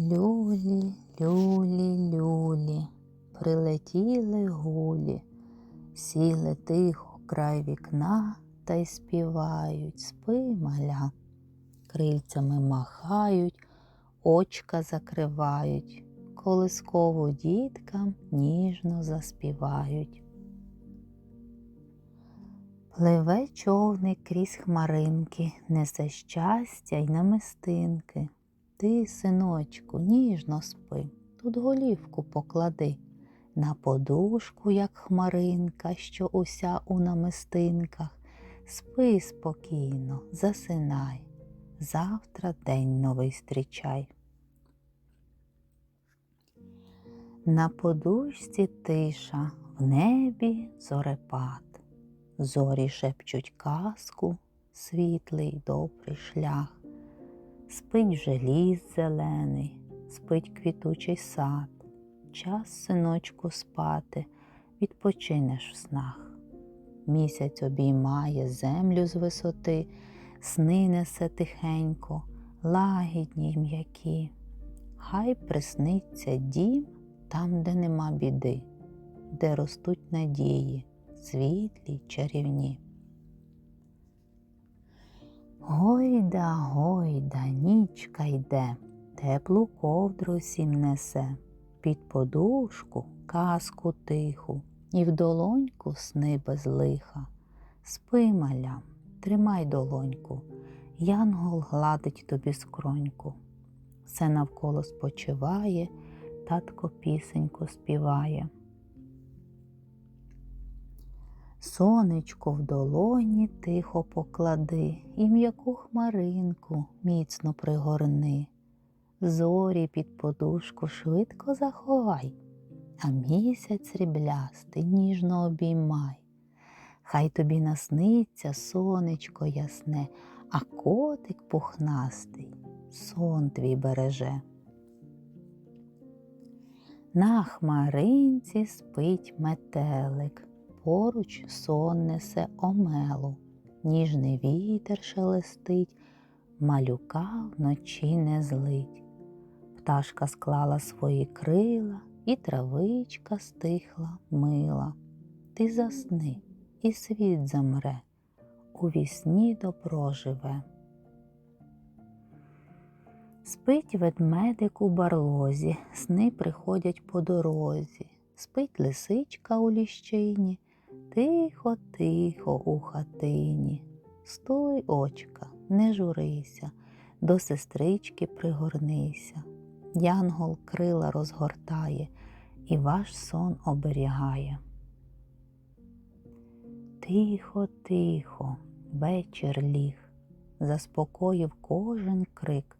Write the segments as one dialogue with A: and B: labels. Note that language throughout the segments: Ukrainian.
A: Люлі, люлі, люлі, прилетіли гулі, сіли тихо край вікна та й співають, спи, маля, крильцями махають, очка закривають, колискову діткам ніжно заспівають. Пливе човник крізь хмаринки, несе щастя й намистинки. Ти, синочку, ніжно спи, тут голівку поклади, на подушку, як хмаринка, що уся у намистинках. Спи спокійно, засинай, завтра день новий зустрічай. На подушці тиша, в небі зорепад. Зорі шепчуть казку, світлий добрий шлях. Спить вже ліс зелений, спить квітучий сад. Час, синочку, спати, відпочинеш в снах. Місяць обіймає землю з висоти, сни несе тихенько, лагідні й м'які. Хай присниться дім там, де нема біди, де ростуть надії, світлі чарівні. Гойда, гойда, нічка йде, теплу ковдру всім несе, під подушку казку тиху, і в долоньку сни без лиха. Спи, маля, тримай долоньку, янгол гладить тобі скроньку. Все навколо спочиває, татко пісеньку співає. Сонечко в долоні тихо поклади і м'яку хмаринку міцно пригорни. Зорі під подушку швидко заховай, а місяць сріблястий ніжно обіймай. Хай тобі насниться сонечко ясне, а котик пухнастий сон твій береже. На хмаринці спить метелик поруч сон несе омелу, ніжний вітер шелестить, малюка вночі не злить. Пташка склала свої крила, і травичка стихла мила. Ти засни, і світ замре, у вісні добро живе. Спить ведмедик у барлозі, сни приходять по дорозі, спить лисичка у ліщині, Тихо, тихо у хатині, стуй очка, не журися, до сестрички пригорнися. Янгол крила розгортає і ваш сон оберігає. Тихо, тихо, вечір ліг, заспокоїв кожен крик.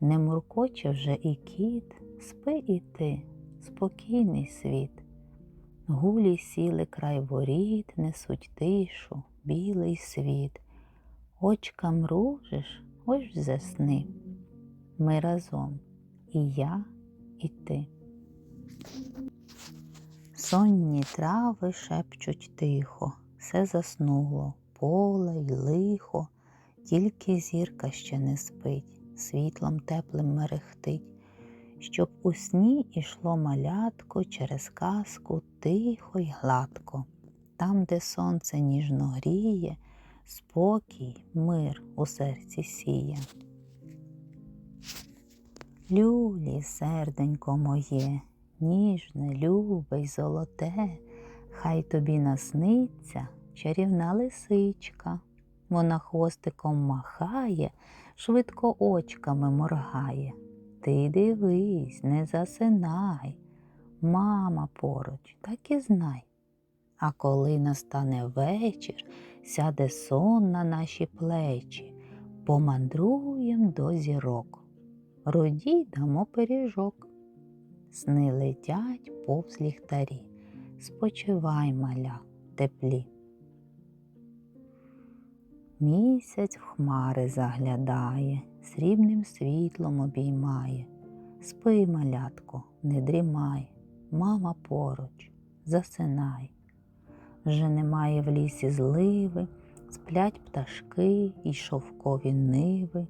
A: Не муркоче вже і кіт, спи і ти, спокійний світ. Гулі сіли край воріт, несуть тишу, білий світ. Очка мружиш, ось засни. Ми разом і я, і ти. Сонні трави шепчуть тихо, все заснуло, поле й лихо, тільки зірка ще не спить, світлом теплим мерехтить щоб у сні ішло малятко через казку тихо й гладко, там, де сонце ніжно гріє, спокій, мир у серці сіє. Люлі, серденько моє, ніжне, любе й золоте, хай тобі насниться чарівна лисичка. Вона хвостиком махає, швидко очками моргає. Ти дивись, не засинай, мама поруч, так і знай. А коли настане вечір, сяде сон на наші плечі, помандруєм до зірок. Руді дамо пиріжок. Сни летять повз ліхтарі, спочивай, маля, теплі. Місяць в хмари заглядає, срібним світлом обіймає. Спи, малятко, не дрімай, мама поруч, засинай. Вже немає в лісі зливи, сплять пташки і шовкові ниви.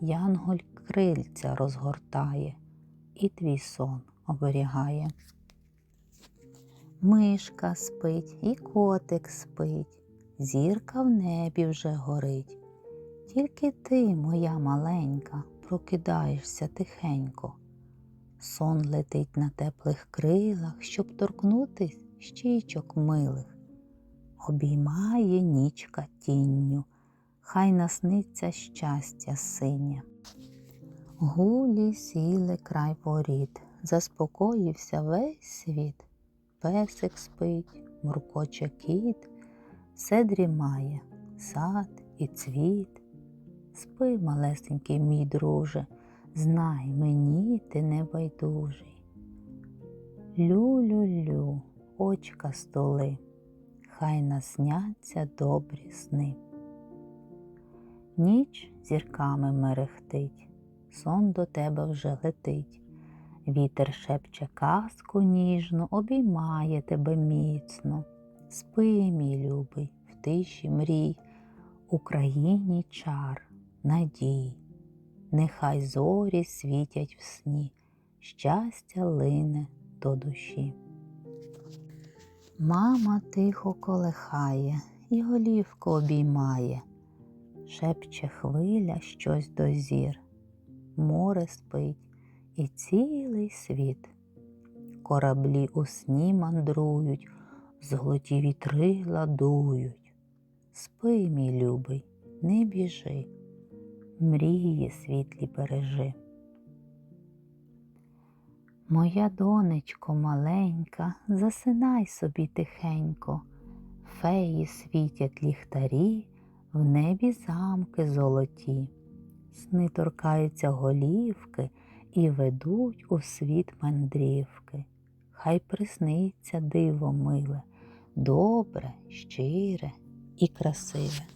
A: Янголь крильця розгортає і твій сон оберігає. Мишка спить і котик спить, зірка в небі вже горить. Тільки ти, моя маленька, прокидаєшся тихенько. Сон летить на теплих крилах, щоб торкнутись щічок милих. Обіймає нічка тінню, хай насниться щастя синє. Гулі сіли край воріт, заспокоївся весь світ. Песик спить, муркоче кіт, все дрімає, сад і цвіт. Спи, малесенький мій друже, знай мені ти не байдужий. Лю-лю-лю, очка столи, хай насняться добрі сни. Ніч зірками мерехтить, сон до тебе вже летить. Вітер шепче казку ніжну, обіймає тебе міцно. Спи, мій любий, в тиші мрій, Україні чар, надій. Нехай зорі світять в сні, щастя лине до душі. Мама тихо колихає і голівку обіймає, шепче хвиля щось до зір, море спить і цілий світ. Кораблі у сні мандрують, золоті вітри ладують. Спи, мій любий, не біжи, мрії світлі бережи. Моя донечко маленька, засинай собі тихенько, феї світять ліхтарі, в небі замки золоті, сни торкаються голівки і ведуть у світ мандрівки. Хай присниться диво миле, добре, щире і красиве.